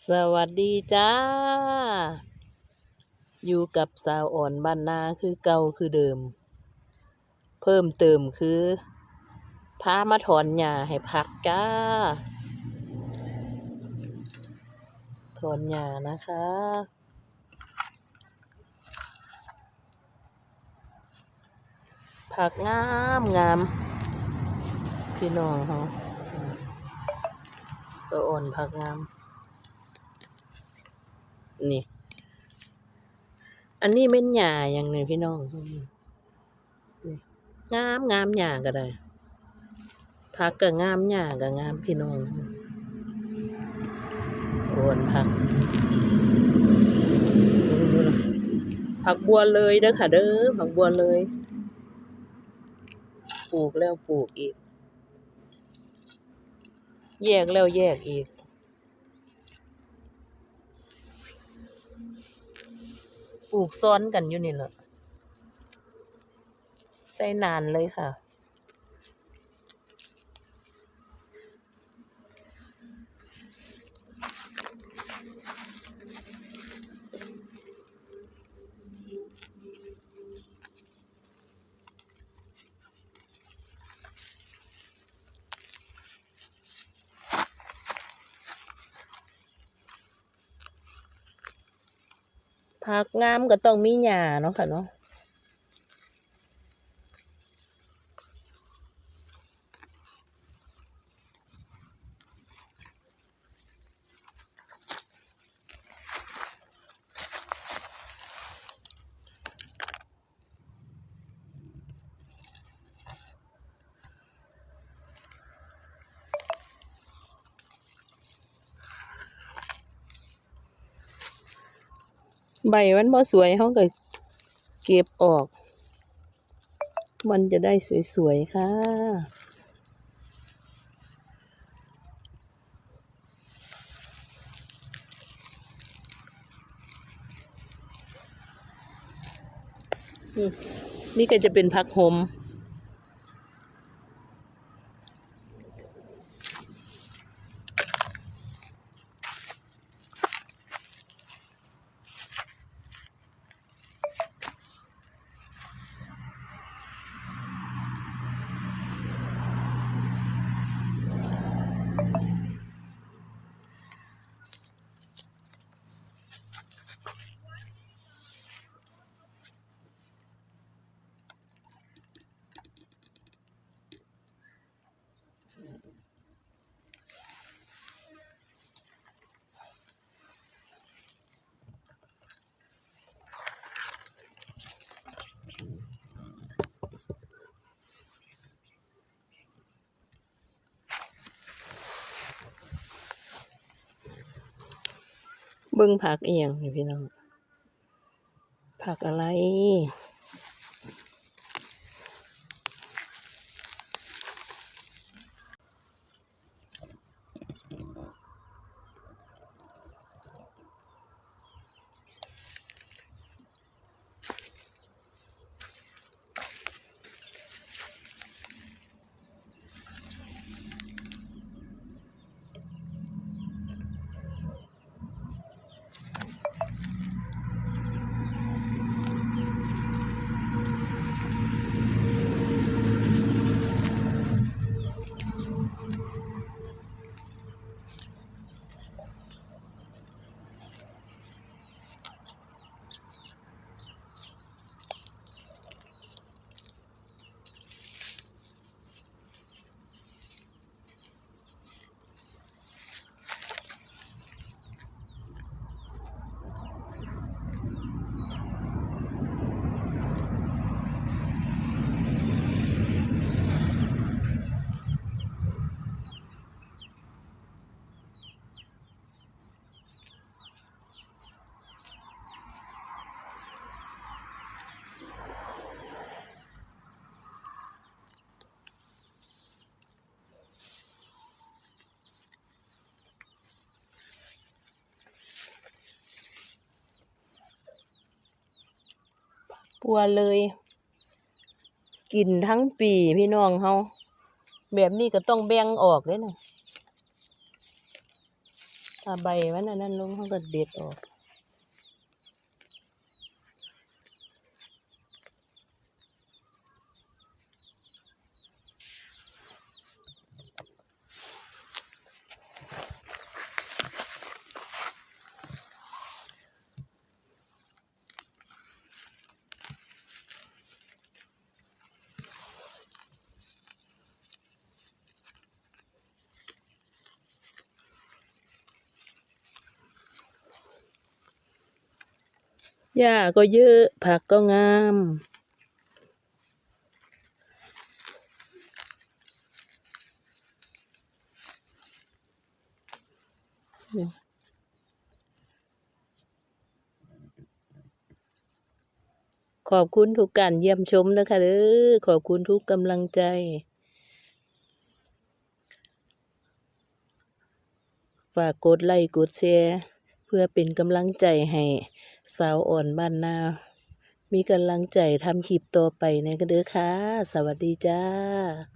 สวัสดีจ้า อยู่กับสาวอ่อนบ้านนาคือเก่าคือเดิม เพิ่มเติมคือพามาถอนหญ้าให้พักจ้า ถอนหญ้านะคะ ผักงามงามพี่น้องเขาสะอ่อนผักงาม นี่ อันนี้เม่นหญ้าอย่างไงพี่น้องงามงามหญ้าก็ได้ผักก็งามหญ้าก็งามพี่น้องโอนผักผักบัวเลยเด้อค่ะเด้อผักบัวเลย ปลูกแล้วปลูกอีก แยกแล้วแยกอีก ปลูกซ้อนกันอยู่นี่แหละใส่นานเลยค่ะ ผักงามก็ต้องมีหญ้าเนาะค่ะเนาะ ใบมันบ่สวยเขาก็เก็บออก มันจะได้สวยๆค่ะ นี่ก็จะเป็นผักหม เบิ้งผักเอียงนี่พี่น้องผักอะไร ปัวเลย กินทั้งปีพี่น้องเฮาแบบนี้ก็ต้องแบ่งออกเลยนะถ้าใบมันอันนั้นลงเขาก็เด็ดออก หญ้าก็เยอะผักก็งาม ขอบคุณทุกการเยี่ยมชมนะคะเด้อขอบคุณทุกกำลังใจ ฝากกดไลค์กดแชร์ พื่อเป็นกำลังใจให้สาวอ่อนบ้านนา มีกำลังใจทำคลิปต่อไปนกันเด้อค่ะ สวัสดีจ้า